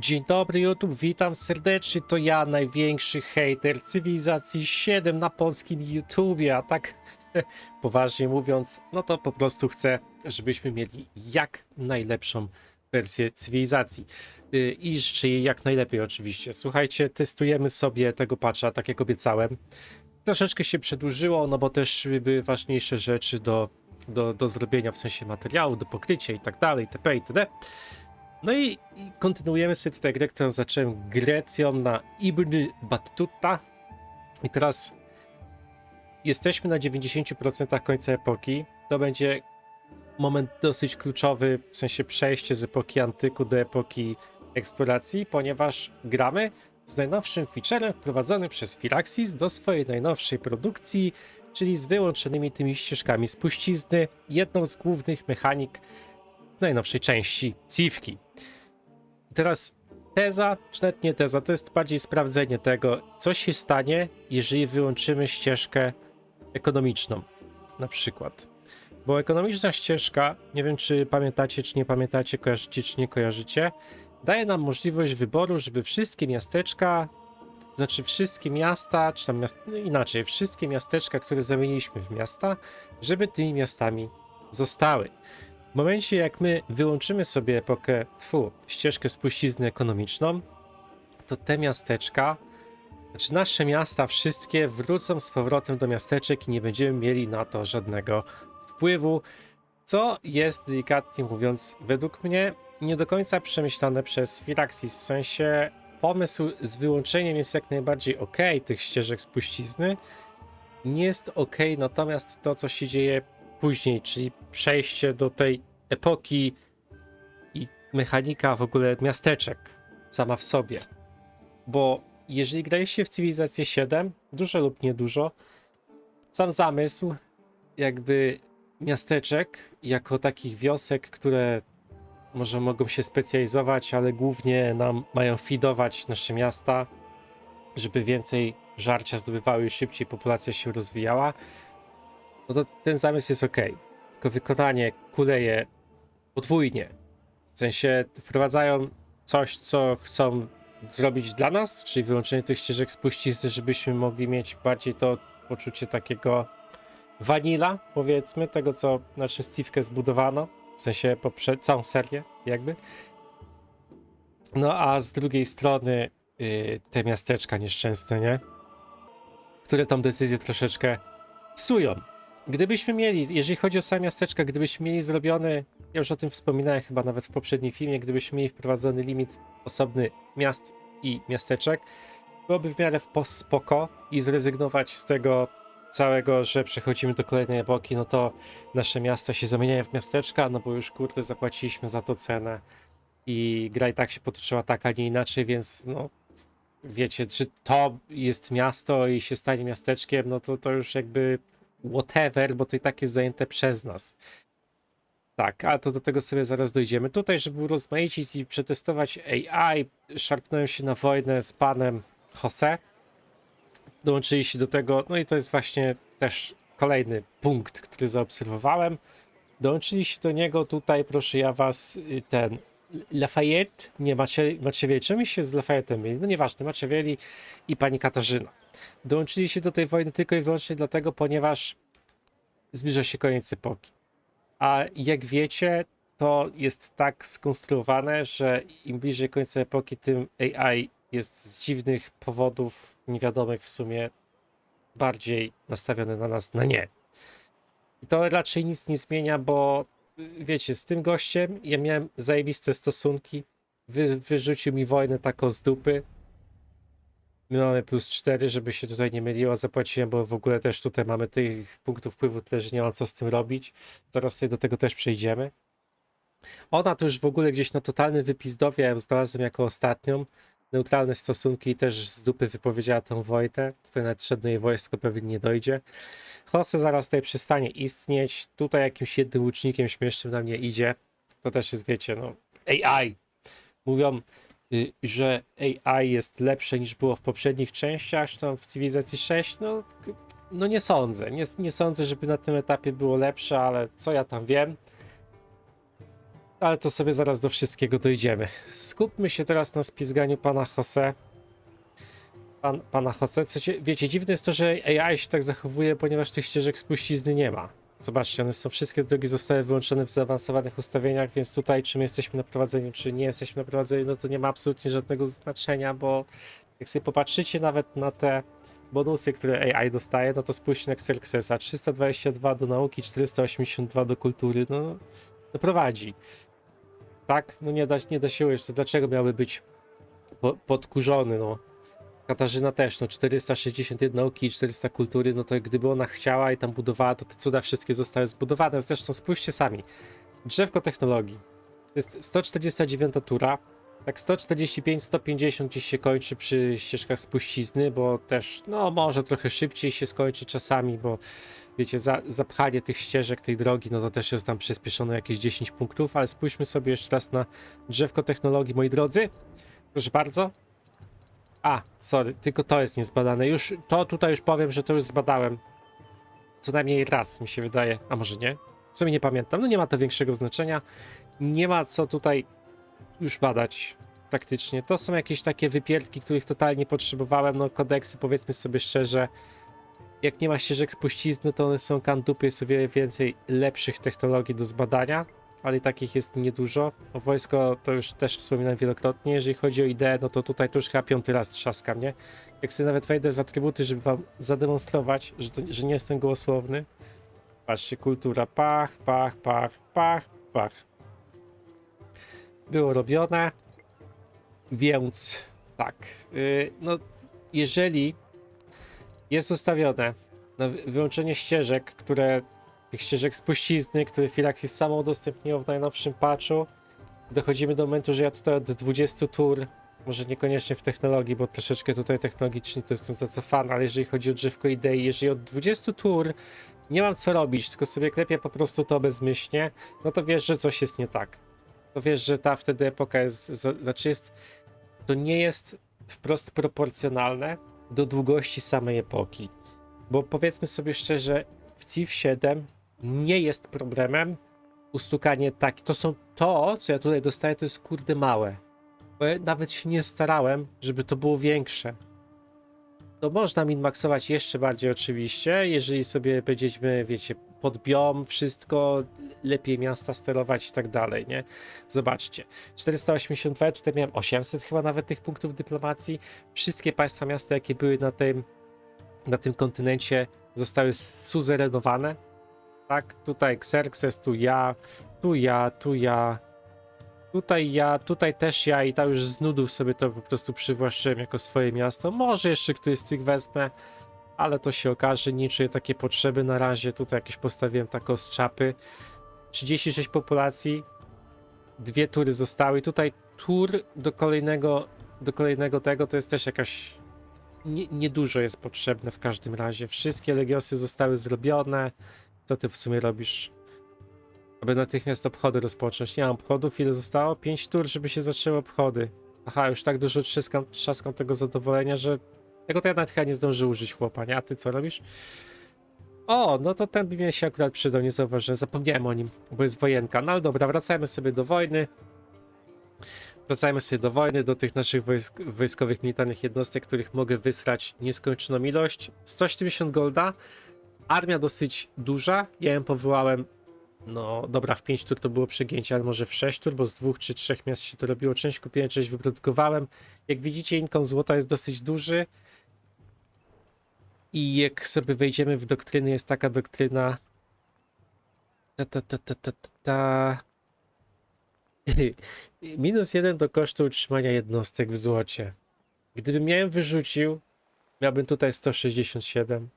Dzień dobry YouTube, witam serdecznie, to ja, największy hater cywilizacji 7 na polskim YouTubie, a tak poważnie mówiąc, no to po prostu chcę, żebyśmy mieli jak najlepszą wersję cywilizacji Yy, i życzę jej jak najlepiej oczywiście. Słuchajcie, testujemy sobie tego patcha, tak jak obiecałem. Troszeczkę się przedłużyło, no bo też były ważniejsze rzeczy do, do, do zrobienia, w sensie materiału, do pokrycia i tak dalej, itp. itd. No i, i kontynuujemy sobie tutaj grę, którą zacząłem Grecją na Ibn Battuta. I teraz jesteśmy na 90% końca epoki. To będzie moment dosyć kluczowy, w sensie przejście z epoki antyku do epoki eksploracji, ponieważ gramy z najnowszym featurem wprowadzonym przez Firaxis do swojej najnowszej produkcji, czyli z wyłączonymi tymi ścieżkami spuścizny, jedną z głównych mechanik najnowszej części Civki. Teraz teza, czy nawet nie teza, to jest bardziej sprawdzenie tego, co się stanie, jeżeli wyłączymy ścieżkę ekonomiczną, na przykład. Bo ekonomiczna ścieżka, nie wiem czy pamiętacie, czy nie pamiętacie, kojarzycie, czy nie kojarzycie, daje nam możliwość wyboru, żeby wszystkie miasteczka, znaczy wszystkie miasta, czy tam miast, no inaczej, wszystkie miasteczka, które zamieniliśmy w miasta, żeby tymi miastami zostały. W momencie, jak my wyłączymy sobie epokę, tfu, ścieżkę spuścizny ekonomiczną, to te miasteczka, znaczy nasze miasta wszystkie wrócą z powrotem do miasteczek i nie będziemy mieli na to żadnego wpływu, co jest delikatnie mówiąc, według mnie nie do końca przemyślane przez Firaxis. W sensie pomysł z wyłączeniem jest jak najbardziej ok, tych ścieżek spuścizny. Nie jest ok, natomiast to, co się dzieje później, czyli przejście do tej epoki i mechanika w ogóle miasteczek sama w sobie. Bo jeżeli graliście w cywilizację 7, dużo lub niedużo, sam zamysł jakby miasteczek jako takich wiosek, które może mogą się specjalizować, ale głównie nam mają feedować nasze miasta, żeby więcej żarcia zdobywały i szybciej populacja się rozwijała, no to ten zamysł jest ok. Tylko wykonanie kuleje podwójnie. W sensie wprowadzają coś, co chcą zrobić dla nas, czyli wyłączenie tych ścieżek spuścizny, żebyśmy mogli mieć bardziej to poczucie takiego vanilla, powiedzmy, tego co na czym Steve'kę zbudowano, w sensie poprzez całą serię jakby. No a z drugiej strony yy, te miasteczka nieszczęsne, nie? Które tą decyzję troszeczkę psują. Gdybyśmy mieli, jeżeli chodzi o same miasteczka, gdybyśmy mieli zrobiony, ja już o tym wspominałem chyba nawet w poprzednim filmie, gdybyśmy mieli wprowadzony limit osobny miast i miasteczek, byłoby w miarę w spoko i zrezygnować z tego całego, że przechodzimy do kolejnej epoki, no to nasze miasta się zamieniają w miasteczka, no bo już kurde zapłaciliśmy za to cenę i gra i tak się potoczyła tak, a nie inaczej, więc no wiecie, czy to jest miasto i się stanie miasteczkiem, no to to już jakby whatever, bo to i tak jest zajęte przez nas. Tak, a to do tego sobie zaraz dojdziemy. Tutaj, żeby urozmaicić i przetestować AI, szarpnąłem się na wojnę z panem Jose. Dołączyli się do tego, no i to jest właśnie też kolejny punkt, który zaobserwowałem. Dołączyli się do niego tutaj, proszę ja was, ten Lafayette, nie Macie, Maciewieli, czemu się z Lafayette'em mieli? No nieważne, Maciewieli i pani Katarzyna. Dołączyli się do tej wojny tylko i wyłącznie dlatego, ponieważ zbliża się koniec epoki. A jak wiecie, to jest tak skonstruowane, że im bliżej końca epoki, tym AI jest z dziwnych powodów, niewiadomych w sumie, bardziej nastawione na nas na nie. I to raczej nic nie zmienia, bo wiecie, z tym gościem ja miałem zajebiste stosunki. Wy, wyrzucił mi wojnę taką z dupy. My mamy plus 4, żeby się tutaj nie myliło. Zapłaciłem, bo w ogóle też tutaj mamy tych punktów wpływu tyle, że nie mam co z tym robić. Zaraz sobie do tego też przejdziemy. Ona to już w ogóle gdzieś na totalny wypizdowie ja znalazłem jako ostatnią. Neutralne stosunki też z dupy wypowiedziała tą Wojtę. Tutaj nawet żadne jej wojsko pewnie nie dojdzie. Jose zaraz tutaj przestanie istnieć. Tutaj jakimś jednym łucznikiem śmiesznym na mnie idzie. To też jest, wiecie, no AI. Mówią, że AI jest lepsze niż było w poprzednich częściach, czy tam w Cywilizacji 6. No, no nie sądzę. Nie, nie sądzę, żeby na tym etapie było lepsze, ale co ja tam wiem. Ale to sobie zaraz do wszystkiego dojdziemy. Skupmy się teraz na spizganiu pana Jose. Pan, pana Jose. Wiecie, dziwne jest to, że AI się tak zachowuje, ponieważ tych ścieżek spuścizny nie ma. Zobaczcie, one są wszystkie drogi zostały wyłączone w zaawansowanych ustawieniach, więc tutaj czy my jesteśmy na prowadzeniu, czy nie jesteśmy na prowadzeniu, no to nie ma absolutnie żadnego znaczenia, bo jak sobie popatrzycie nawet na te bonusy, które AI dostaje, no to spójrzcie na Xerxesa. 322 do nauki, 482 do kultury, no to prowadzi. Tak? No nie da, nie da się ująć, to dlaczego miałby być po, podkurzony, no. Katarzyna też, no 461 nauki i 400 kultury, no to gdyby ona chciała i tam budowała, to te cuda wszystkie zostały zbudowane. Zresztą spójrzcie sami. Drzewko technologii. To jest 149 tura. Tak 145, 150 gdzieś się kończy przy ścieżkach spuścizny, bo też, no może trochę szybciej się skończy czasami, bo wiecie, za, zapchanie tych ścieżek, tej drogi, no to też jest tam przyspieszone jakieś 10 punktów, ale spójrzmy sobie jeszcze raz na drzewko technologii, moi drodzy. Proszę bardzo. A, sorry, tylko to jest niezbadane. Już, to tutaj już powiem, że to już zbadałem. Co najmniej raz, mi się wydaje, a może nie? W sumie nie pamiętam, no nie ma to większego znaczenia. Nie ma co tutaj już badać praktycznie. To są jakieś takie wypierdki, których totalnie nie potrzebowałem. No kodeksy, powiedzmy sobie szczerze, jak nie ma ścieżek spuścizny, to one są kantupy, jest o wiele więcej lepszych technologii do zbadania, ale takich jest niedużo. O wojsko to już też wspominałem wielokrotnie. Jeżeli chodzi o ideę, no to tutaj to już chyba piąty raz trzaskam, nie? Jak sobie nawet wejdę w atrybuty, żeby wam zademonstrować, że, to, że nie jestem gołosłowny. Patrzcie, kultura, pach, pach, pach, pach, pach. Było robione, więc tak, yy, no jeżeli jest ustawione na wy- wyłączenie ścieżek, które tych ścieżek spuścizny, które Filaxis samo udostępniło w najnowszym patchu. Dochodzimy do momentu, że ja tutaj od 20 tur, może niekoniecznie w technologii, bo troszeczkę tutaj technologicznie to jestem zacofany, ale jeżeli chodzi o drzewko idei, jeżeli od 20 tur nie mam co robić, tylko sobie klepię po prostu to bezmyślnie, no to wiesz, że coś jest nie tak. To wiesz, że ta wtedy epoka jest, znaczy jest, to nie jest wprost proporcjonalne do długości samej epoki. Bo powiedzmy sobie szczerze, w Civ 7 nie jest problemem ustukanie tak. To są to, co ja tutaj dostaję, to jest kurde małe. Bo ja nawet się nie starałem, żeby to było większe. To można minmaksować jeszcze bardziej oczywiście, jeżeli sobie będziemy, wiecie, pod biom, wszystko, lepiej miasta sterować i tak dalej, nie? Zobaczcie, 482, tutaj miałem 800 chyba nawet tych punktów dyplomacji. Wszystkie państwa miasta, jakie były na tym, na tym kontynencie, zostały suzerenowane. Tak, tutaj Xerxes, tu ja, tu ja, tu ja, tutaj ja, tutaj też ja i tam już z nudów sobie to po prostu przywłaszczyłem jako swoje miasto. Może jeszcze któryś z tych wezmę, ale to się okaże, nie czuję takiej potrzeby na razie. Tutaj jakieś postawiłem tako z czapy. 36 populacji, dwie tury zostały. Tutaj tur do kolejnego, do kolejnego tego to jest też jakaś nie, niedużo jest potrzebne w każdym razie. Wszystkie legiosy zostały zrobione. Co ty w sumie robisz? Aby natychmiast obchody rozpocząć. Nie mam obchodów. Ile zostało? 5 tur, żeby się zaczęły obchody. Aha, już tak dużo trzaskam, trzaskam tego zadowolenia, że tego to ja nawet chyba nie zdążę użyć chłopa, nie? A ty co robisz? O, no to ten by mi się akurat przydał, nie zauważyłem. Zapomniałem o nim, bo jest wojenka. No ale dobra, wracajmy sobie do wojny. Wracajmy sobie do wojny, do tych naszych wojsk, wojskowych militarnych jednostek, których mogę wysrać nieskończoną ilość. 170 golda, armia dosyć duża, ja ją powołałem, no dobra, w 5 tur to było przegięcie, ale może w 6 tur, bo z dwóch czy trzech miast się to robiło, część kupiłem, część wyprodukowałem. Jak widzicie, income złota jest dosyć duży i jak sobie wejdziemy w doktryny, jest taka doktryna ta ta ta ta, ta, ta. Minus jeden do kosztu utrzymania jednostek w złocie. Gdybym ja ją wyrzucił, miałbym tutaj 167.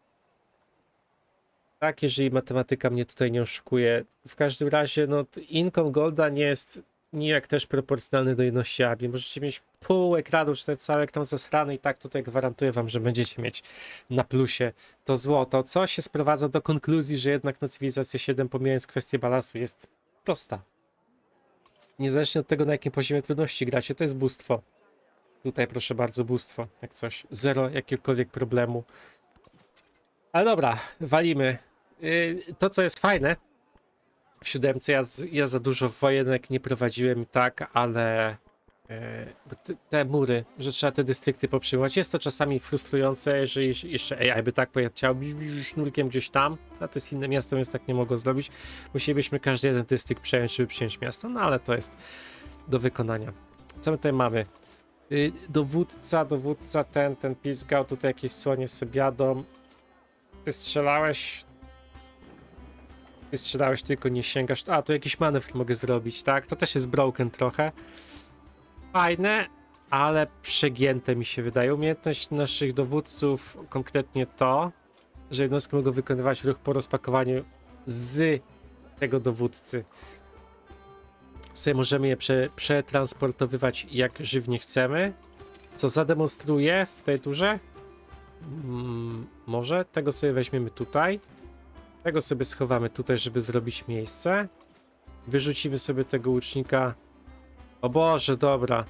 Tak, jeżeli matematyka mnie tutaj nie oszukuje. W każdym razie, no, income golda nie jest nijak też proporcjonalny do jedności armii. Możecie mieć pół ekranu, czy nawet cały ekran zasrany i tak tutaj gwarantuję wam, że będziecie mieć na plusie to złoto, co się sprowadza do konkluzji, że jednak no, cywilizacja 7, pomijając kwestię balansu, jest prosta niezależnie od tego, na jakim poziomie trudności gracie, to jest bóstwo. Tutaj proszę bardzo, bóstwo, jak coś. Zero jakiegokolwiek problemu. Ale dobra, walimy. Yy, to, co jest fajne, w siódemce ja, ja za dużo wojenek nie prowadziłem tak, ale bo te, te mury, że trzeba te dystrykty poprzejmować. Jest to czasami frustrujące, jeżeli jeż- jeszcze AI by tak pojechał sznurkiem gdzieś tam, a to jest inne miasto, więc tak nie mogło zrobić. Musielibyśmy każdy jeden dystrykt przejąć, żeby przyjąć miasto, no ale to jest do wykonania. Co my tutaj mamy? Y, Dowódca, dowódca, ten, ten pizgał, tutaj jakieś słonie sobie jadą. Ty strzelałeś, ty strzelałeś, tylko nie sięgasz. A, tu jakiś manewr mogę zrobić, tak? To też jest broken trochę. Fajne, ale przegięte mi się wydaje. Umiejętność naszych dowódców, konkretnie to, że jednostki mogą wykonywać ruch po rozpakowaniu z tego dowódcy. Sobie możemy je prze, przetransportowywać jak żywnie chcemy. Co zademonstruję w tej turze? Mm, może tego sobie weźmiemy tutaj. Tego sobie schowamy tutaj, żeby zrobić miejsce. Wyrzucimy sobie tego łucznika. O Boże, dobra.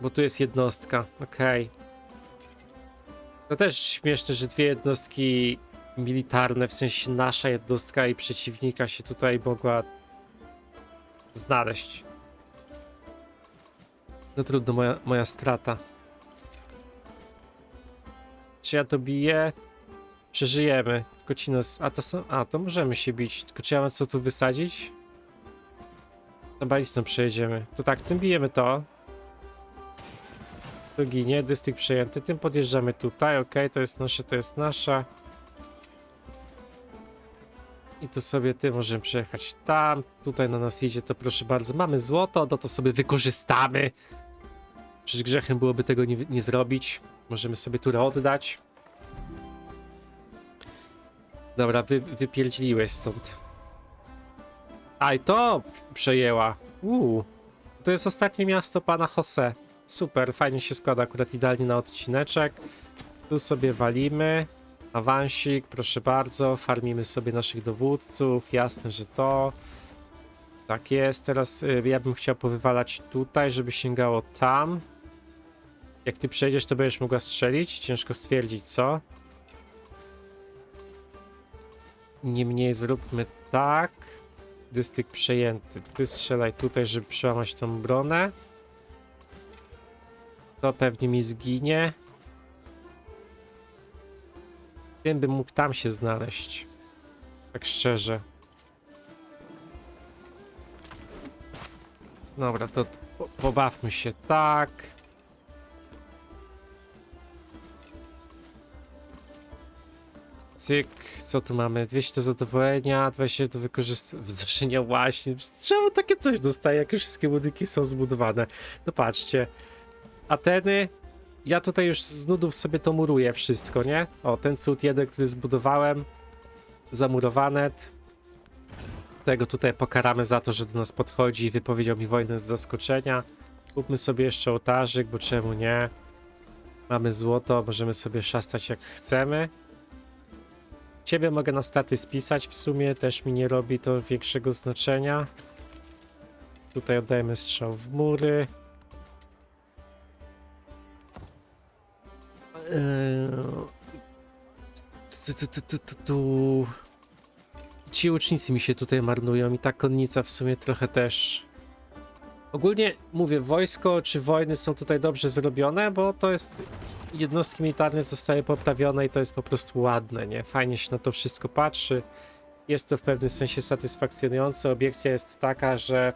Bo tu jest jednostka, okej. To też śmieszne, że dwie jednostki militarne, w sensie nasza jednostka i przeciwnika się tutaj mogła znaleźć. No trudno, moja, moja strata. Czy ja to biję? Przeżyjemy. Tylko ci nas... A to są... A, to możemy się bić. Tylko czy ja mam co tu wysadzić? Na balistą przejedziemy. To tak, tym bijemy to. To ginie, dystrykt przejęty. Tym podjeżdżamy tutaj, ok, to jest nasze, to jest nasza. I tu sobie ty możemy przejechać tam. Tutaj na nas jedzie, to proszę bardzo. Mamy złoto, no to sobie wykorzystamy. Przecież grzechem byłoby tego nie, nie zrobić. Możemy sobie turę oddać. Dobra, wy, stąd. A i to przejęła. Uuu. To jest ostatnie miasto pana Jose. Super, fajnie się składa, akurat idealnie na odcineczek. Tu sobie walimy. Awansik, proszę bardzo. Farmimy sobie naszych dowódców. Jasne, że to. Tak jest. Teraz y, ja bym chciał powywalać tutaj, żeby sięgało tam. Jak ty przejdziesz, to będziesz mogła strzelić. Ciężko stwierdzić, co? Niemniej zróbmy tak. Dystrykt przejęty. Ty strzelaj tutaj, żeby przełamać tą bronę. To pewnie mi zginie. Tym bym mógł tam się znaleźć. Tak szczerze. Dobra, to po- pobawmy się tak. Cyk, co tu mamy? 200 do zadowolenia, 20 do wykorzystania, właśnie. Czemu takie coś dostaje, jak już wszystkie budynki są zbudowane? No patrzcie. Ateny, ja tutaj już z nudów sobie to muruję wszystko, nie? O, ten cud jeden, który zbudowałem, zamurowane. Tego tutaj pokaramy za to, że do nas podchodzi i wypowiedział mi wojnę z zaskoczenia. Kupmy sobie jeszcze ołtarzyk, bo czemu nie? Mamy złoto, możemy sobie szastać jak chcemy. Ciebie mogę na staty spisać w sumie, też mi nie robi to większego znaczenia. Tutaj oddajemy strzał w mury. Eee, tu, tu, tu, tu, tu. Ci łucznicy mi się tutaj marnują i ta konnica w sumie trochę też. Ogólnie mówię, wojsko czy wojny są tutaj dobrze zrobione, bo to jest. Jednostki militarne zostały poprawione i to jest po prostu ładne, nie? Fajnie się na to wszystko patrzy. Jest to w pewnym sensie satysfakcjonujące. Obiekcja jest taka, że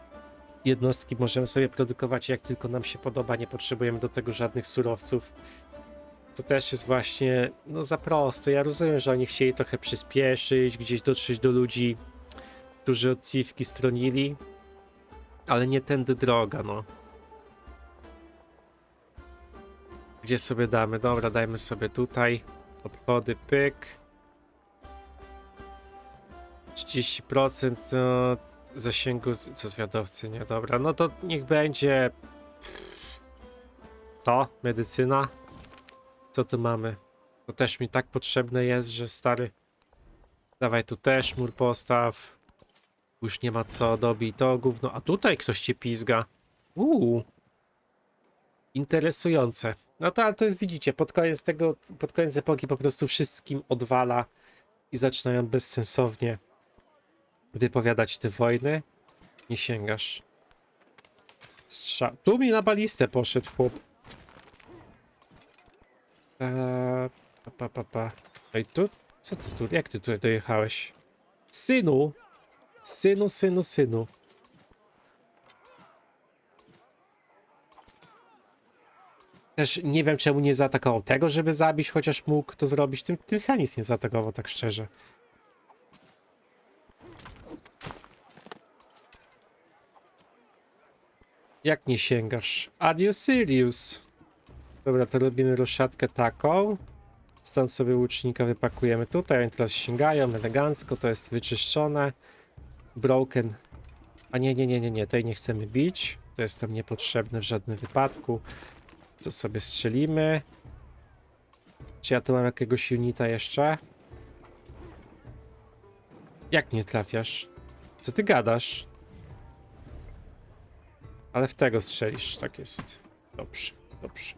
jednostki możemy sobie produkować jak tylko nam się podoba, nie potrzebujemy do tego żadnych surowców. To też jest właśnie no za proste. Ja rozumiem, że oni chcieli trochę przyspieszyć, gdzieś dotrzeć do ludzi, którzy od Civki stronili, ale nie tędy droga, no. Gdzie sobie damy? Dobra, dajmy sobie tutaj. Obchody, pyk. 30% no, zasięgu, z- co zwiadowcy, nie? Dobra, no to niech będzie... To, medycyna. Co tu mamy? To też mi tak potrzebne jest, że stary. Dawaj tu też mur postaw. Już nie ma co, dobij to gówno. A tutaj ktoś cię pizga. Uuu. Interesujące. No to, ale to jest, widzicie, pod koniec tego, pod koniec epoki po prostu wszystkim odwala i zaczynają bezsensownie wypowiadać te wojny. Nie sięgasz. Strza... Tu mi na balistę poszedł chłop. Eee, pa, pa, pa, pa. I tu? Co ty tu? Jak ty tutaj dojechałeś? Synu! Synu, synu, synu. Też nie wiem, czemu nie zaatakował tego, żeby zabić, chociaż mógł to zrobić. Tym, tym Henis nie zaatakował, tak szczerze. Jak nie sięgasz? Adios Sirius. Dobra, to robimy roszadkę taką. Stąd sobie łucznika wypakujemy tutaj. Oni teraz sięgają elegancko, to jest wyczyszczone. Broken. A nie, nie, nie, nie, nie, tej nie chcemy bić. To jest tam niepotrzebne w żadnym wypadku. To sobie strzelimy. Czy ja tu mam jakiegoś unita jeszcze? Jak nie trafiasz? Co ty gadasz? Ale w tego strzelisz, tak jest. Dobrze, dobrze.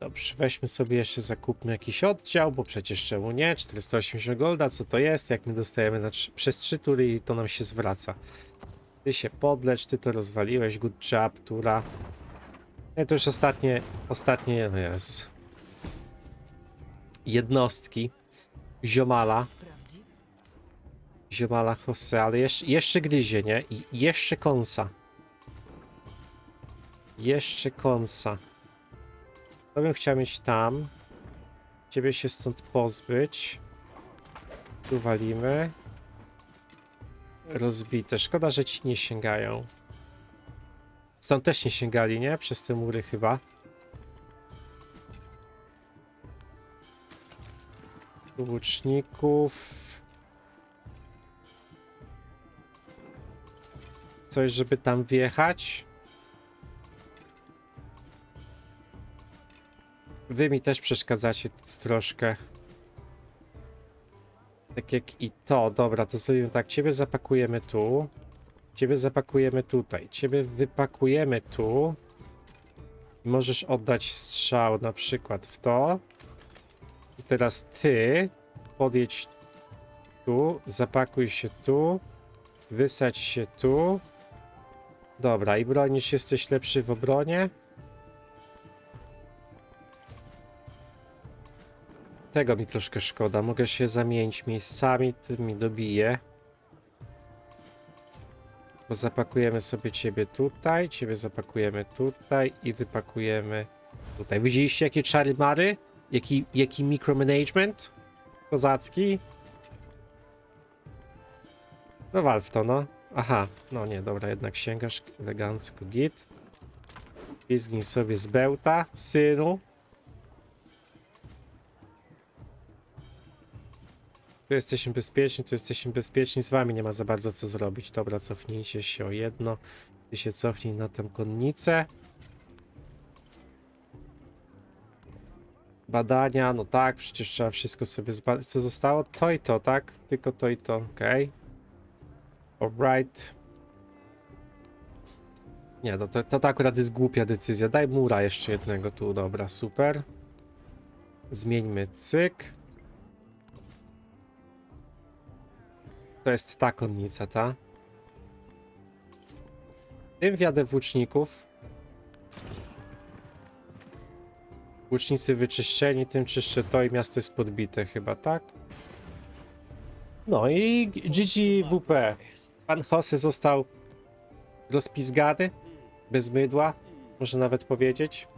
Dobrze, weźmy sobie jeszcze, zakupmy jakiś oddział, bo przecież czemu nie? 480 golda, co to jest? Jak my dostajemy na trzy, przez 3 tury i to nam się zwraca. Ty się podlecz, ty to rozwaliłeś, good job, tura. Nie, to już ostatnie, ostatnie, no jest. Jednostki. Ziomala. Ziomala Jose, ale jeszcze, jeszcze gryzie, nie? I jeszcze konsa. Jeszcze konsa. To bym chciał mieć tam. Ciebie się stąd pozbyć. Tu walimy. Rozbite. Szkoda, że ci nie sięgają. Stąd też nie sięgali, nie? Przez te mury chyba. Łuczników. Coś, żeby tam wjechać. Wy mi też przeszkadzacie troszkę. Tak jak i to. Dobra, to zrobimy tak. Ciebie zapakujemy tu. Ciebie zapakujemy tutaj. Ciebie wypakujemy tu. Możesz oddać strzał na przykład w to. I teraz ty podjedź tu, zapakuj się tu, wysadź się tu. Dobra, i bronisz, jesteś lepszy w obronie. Tego mi troszkę szkoda. Mogę się zamienić miejscami, ty mi dobije. Zapakujemy sobie ciebie tutaj, ciebie zapakujemy tutaj i wypakujemy tutaj. Widzieliście jakie czary mary? Jaki, jaki micromanagement? Kozacki? No wal to, no. Aha, no nie, dobra, jednak sięgasz elegancko, git. Pizgnij sobie z bełta, synu. Tu jesteśmy bezpieczni, tu jesteśmy bezpieczni, z wami nie ma za bardzo co zrobić. Dobra, cofnijcie się o jedno. Ty się cofnij na tę konnicę. Badania, no tak, przecież trzeba wszystko sobie zbadać. Co zostało? To i to, tak? Tylko to i to, okej. Alright. Nie, no to, to, to akurat jest głupia decyzja. Daj mura jeszcze jednego tu, dobra, super. Zmieńmy cyk. To jest ta konnica, ta. Tym wjadę włóczników. Łucznicy wyczyszczeni, tym czyszczę to i miasto jest podbite chyba, tak? No i GGWP. Pan Jose został rozpizgany, bez mydła, można nawet powiedzieć.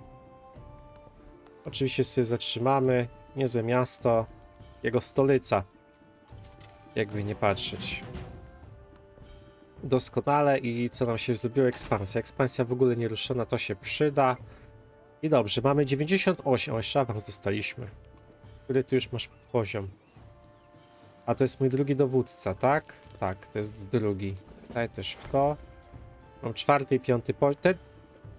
Oczywiście sobie zatrzymamy. Niezłe miasto, jego stolica. Jakby nie patrzeć. Doskonale i co nam się zrobiło? Ekspansja. Ekspansja w ogóle nieruszona, to się przyda. I dobrze, mamy 98, o jeszcze awans dostaliśmy. Który ty już masz poziom? A to jest mój drugi dowódca, tak? Tak, to jest drugi. Daj też w to. Mam czwarty i piąty poziom. Ten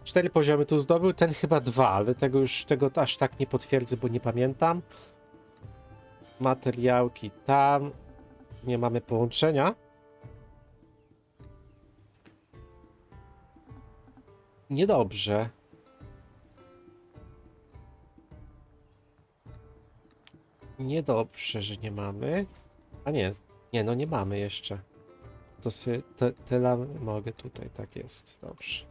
cztery poziomy tu zdobył, ten chyba dwa, ale tego już tego aż tak nie potwierdzę, bo nie pamiętam. Materiałki tam. Nie mamy połączenia. Niedobrze. Niedobrze, że nie mamy. A nie, nie, no nie mamy jeszcze. to sy, te, tyle mogę tutaj, tak jest, dobrze.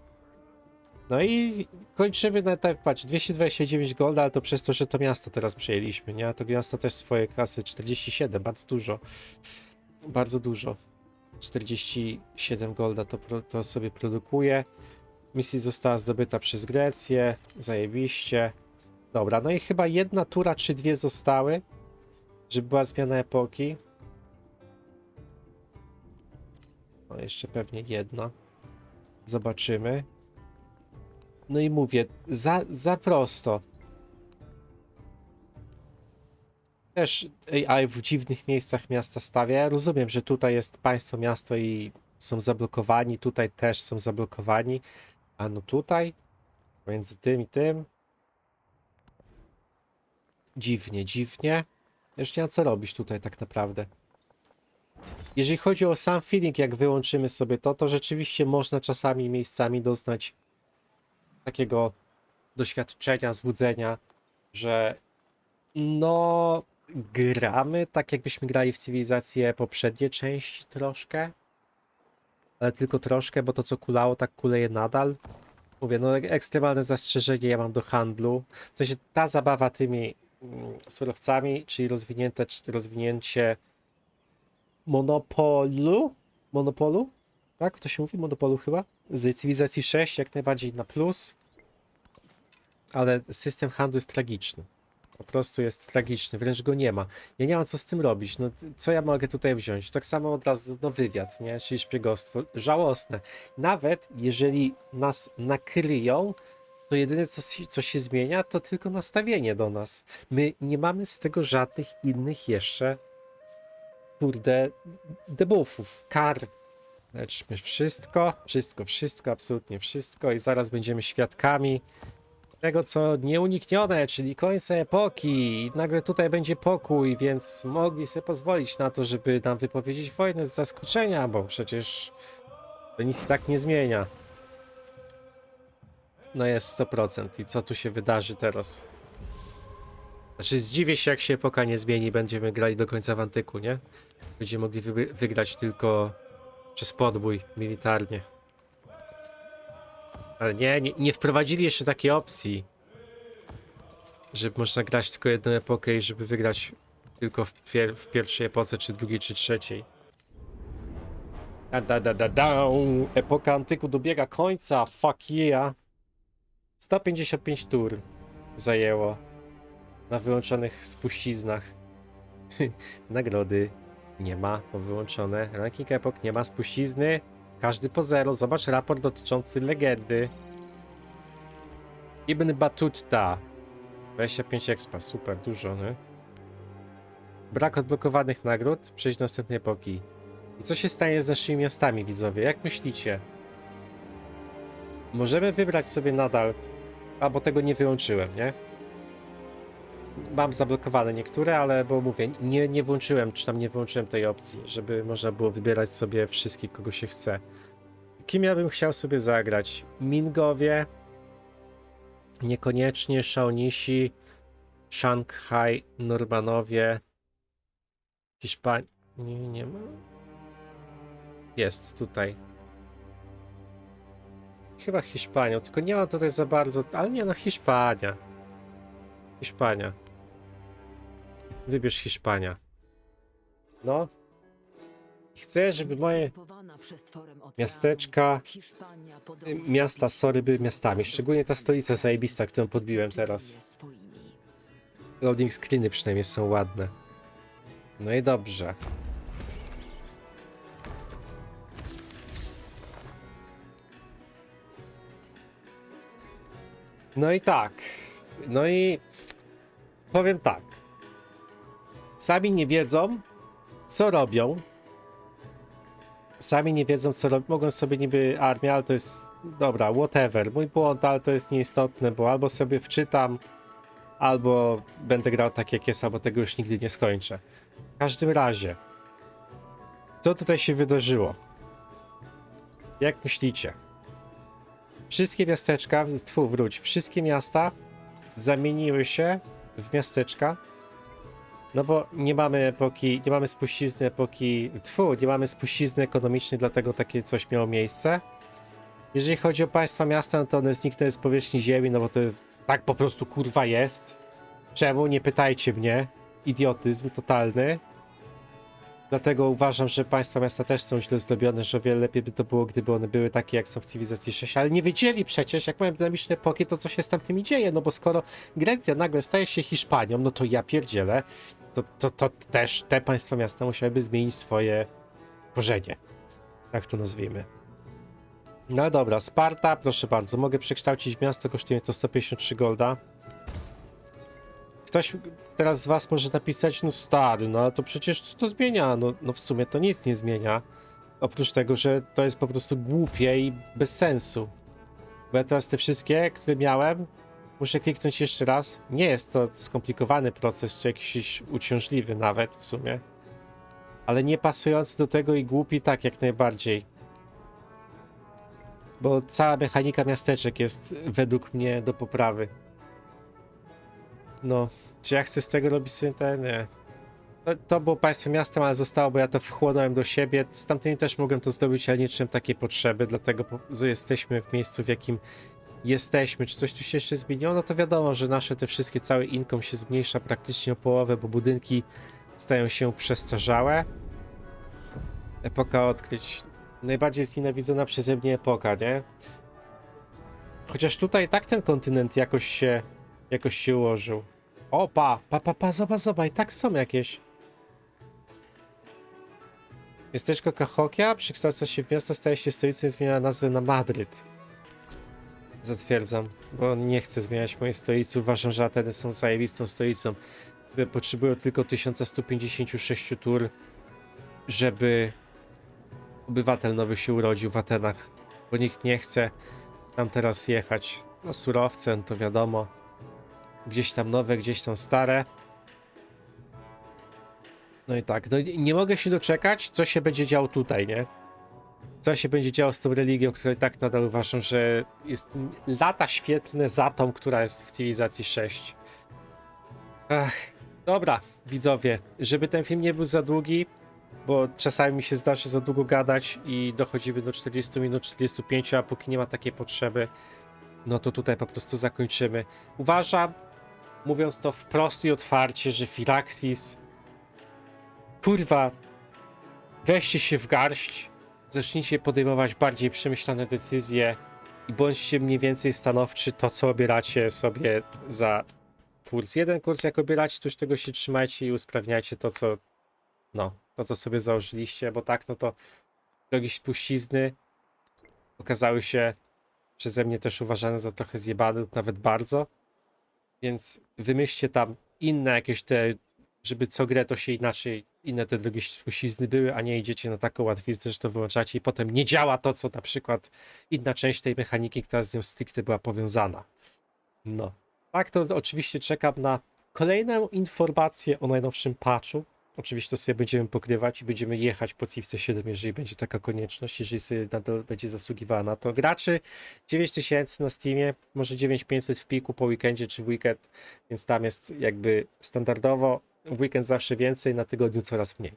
No i kończymy na etapie, patrz, 229 golda, ale to przez to, że to miasto teraz przejęliśmy, nie? A to miasto też swoje kasy, 47, bardzo dużo. Bardzo dużo. 47 golda to, to sobie produkuje. Misja została zdobyta przez Grecję, zajebiście. Dobra, no i chyba jedna tura czy dwie zostały, żeby była zmiana epoki. No jeszcze pewnie jedna. Zobaczymy. No i mówię, za, za prosto. Też AI w dziwnych miejscach miasta stawia. Rozumiem, że tutaj jest państwo, miasto i są zablokowani. Tutaj też są zablokowani. A no tutaj, między tym i tym. Dziwnie, dziwnie. Już nie ma co robić tutaj tak naprawdę. Jeżeli chodzi o sam feeling, jak wyłączymy sobie to, to rzeczywiście można czasami miejscami doznać takiego doświadczenia, złudzenia, że no gramy tak jakbyśmy grali w cywilizację poprzednie części troszkę, ale tylko troszkę, bo to co kulało tak kuleje nadal. Mówię, no ek- ekstremalne zastrzeżenie ja mam do handlu. W sensie ta zabawa tymi mm, surowcami, czyli rozwinięte, rozwinięcie monopolu, monopolu, tak? To się mówi? Monopolu chyba? Z cywilizacji 6 jak najbardziej na plus. Ale system handlu jest tragiczny. Po prostu jest tragiczny, wręcz go nie ma. Ja nie mam co z tym robić. No, co ja mogę tutaj wziąć? Tak samo od razu no, wywiad, nie? Czyli szpiegostwo. Żałosne. Nawet jeżeli nas nakryją, to jedyne co, co się zmienia, to tylko nastawienie do nas. My nie mamy z tego żadnych innych jeszcze kurde debuffów, kar. Leczmy wszystko, wszystko, wszystko, absolutnie wszystko i zaraz będziemy świadkami tego, co nieuniknione, czyli końca epoki. I nagle tutaj będzie pokój, więc mogli sobie pozwolić na to, żeby nam wypowiedzieć wojnę z zaskoczenia, bo przecież to nic tak nie zmienia. No jest 100%. I co tu się wydarzy teraz? Znaczy zdziwię się, jak się epoka nie zmieni, będziemy grali do końca w antyku, nie? Będziemy mogli wy wygrać tylko przez podbój militarnie. Ale nie, nie, nie wprowadzili jeszcze takiej opcji, żeby można grać tylko jedną epokę i żeby wygrać tylko w, pier w pierwszej epoce, czy drugiej, czy trzeciej. Da, da, da, da, da. Epoka antyku dobiega końca, fuck yeah. 155 tur zajęło na wyłączonych spuściznach. Nagrody nie ma, bo wyłączone. Ranking epok nie ma spuścizny. Każdy po zero. Zobacz raport dotyczący legendy. Ibn Battuta. 25 expa, super, dużo, nie? Brak odblokowanych nagród. Przejść do następnej epoki. I co się stanie z naszymi miastami, widzowie? Jak myślicie? Możemy wybrać sobie nadal, albo tego nie wyłączyłem, nie? Mam zablokowane niektóre, ale bo mówię, nie, nie włączyłem, czy tam nie wyłączyłem tej opcji, żeby można było wybierać sobie wszystkich, kogo się chce. Kim ja bym chciał sobie zagrać? Mingowie, niekoniecznie Shaonisi, Shanghai, Normanowie, Hiszpania. Nie, nie ma. Jest tutaj. Chyba Hiszpanią, tylko nie ma tutaj za bardzo. Ale nie, no Hiszpania. Hiszpania. Wybierz Hiszpania. No. Chcę, żeby moje miasteczka, y, miasta, sorry, były miastami. Szczególnie ta stolica zajebista, którą podbiłem teraz. Loading screeny przynajmniej są ładne. No i dobrze. No i tak. No i powiem tak. Sami nie wiedzą, co robią. Sami nie wiedzą, co robią. Mogą sobie niby armię, ale to jest. Dobra, whatever. Mój błąd, ale to jest nieistotne, bo albo sobie wczytam, albo będę grał tak jak jest, albo tego już nigdy nie skończę. W każdym razie, co tutaj się wydarzyło? Jak myślicie? Wszystkie miasteczka, tfu, wróć, wszystkie miasta zamieniły się w miasteczka No bo nie mamy epoki, nie mamy spuścizny epoki, tfu, nie mamy spuścizny ekonomicznej, dlatego takie coś miało miejsce. Jeżeli chodzi o państwa miasta, no to one zniknęły z powierzchni ziemi, no bo to tak po prostu kurwa jest. Czemu? Nie pytajcie mnie. Idiotyzm totalny. Dlatego uważam, że państwa miasta też są źle zdobione, że o wiele lepiej by to było, gdyby one były takie, jak są w cywilizacji 6, ale nie wiedzieli przecież, jak mają dynamiczne epoki, to co się z tamtymi dzieje, no bo skoro Grecja nagle staje się Hiszpanią, no to ja pierdzielę, to, to, to też te państwa miasta musiałyby zmienić swoje korzenie. Tak to nazwijmy. No dobra, Sparta, proszę bardzo, mogę przekształcić miasto, kosztuje to 153 golda. Ktoś teraz z was może napisać, no stary, no ale to przecież co to zmienia? No, no w sumie to nic nie zmienia. Oprócz tego, że to jest po prostu głupie i bez sensu. Bo ja teraz te wszystkie, które miałem, muszę kliknąć jeszcze raz. Nie jest to skomplikowany proces, czy jakiś uciążliwy nawet w sumie. Ale nie pasujący do tego i głupi tak jak najbardziej. Bo cała mechanika miasteczek jest według mnie do poprawy. No, czy ja chcę z tego robić ten? Nie. To, to było państwo miastem, ale zostało, bo ja to wchłonąłem do siebie. Z tamtymi też mogłem to zdobyć, ale nie czułem takiej potrzeby, dlatego jesteśmy w miejscu, w jakim jesteśmy. Czy coś tu się jeszcze zmieniło? No to wiadomo, że nasze te wszystkie, cały income się zmniejsza praktycznie o połowę, bo budynki stają się przestarzałe. Epoka odkryć. Najbardziej znienawidzona przeze mnie epoka, nie? Chociaż tutaj tak ten kontynent jakoś się, jakoś się ułożył. O, pa, pa, pa, zobacz, zobacz, tak są jakieś. Miasteczko Cahokia przekształca się w miasto, staje się stolicą i zmienia nazwę na Madryt. Zatwierdzam, bo nie chcę zmieniać mojej stolicy. Uważam, że Ateny są zajebistą stolicą. Potrzebują tylko 1156 tur, żeby obywatel nowy się urodził w Atenach, bo nikt nie chce tam teraz jechać. No surowce, no to wiadomo. Gdzieś tam nowe, gdzieś tam stare. No i tak, no nie mogę się doczekać, co się będzie działo tutaj, nie? Co się będzie działo z tą religią, która i tak nadal uważam, że jest lata świetlne za tą, która jest w cywilizacji 6. Ach, dobra, widzowie, żeby ten film nie był za długi, bo czasami mi się zdarzy za długo gadać i dochodzimy do 40 minut, 45, a póki nie ma takiej potrzeby, no to tutaj po prostu zakończymy. Uważam, mówiąc to wprost i otwarcie, że Firaxis kurwa weźcie się w garść, zacznijcie podejmować bardziej przemyślane decyzje i bądźcie mniej więcej stanowczy to, co obieracie sobie za kurs. Jeden kurs jak obieracie, to już tego się trzymajcie i usprawniajcie to, co no, to co sobie założyliście, bo tak, no to drogi spuścizny okazały się przeze mnie też uważane za trochę zjebane, lub nawet bardzo. Więc wymyślcie tam inne jakieś te, żeby co grę to się inaczej, inne te drogi spuścizny były, a nie idziecie na taką łatwiznę, że to wyłączacie i potem nie działa to, co na przykład inna część tej mechaniki, która z nią stricte była powiązana. No. Tak, to oczywiście czekam na kolejną informację o najnowszym patchu. Oczywiście to sobie będziemy pokrywać i będziemy jechać po Civce 7, jeżeli będzie taka konieczność, jeżeli sobie nadal będzie zasługiwała na to. Graczy 9000 na Steamie, może 9500 w piku po weekendzie czy w weekend, więc tam jest jakby standardowo. W weekend zawsze więcej, na tygodniu coraz mniej.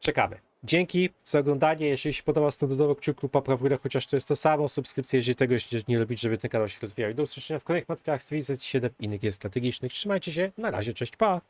Czekamy. Dzięki za oglądanie. Jeżeli się podobał standardowo kciuk lub w górę, chociaż to jest to samo, subskrypcję, jeżeli tego jeszcze nie robić, żeby ten kanał się rozwijał. Do usłyszenia w kolejnych materiałach z Civilizacji 7 i innych gier strategicznych. Trzymajcie się, na razie, cześć, pa!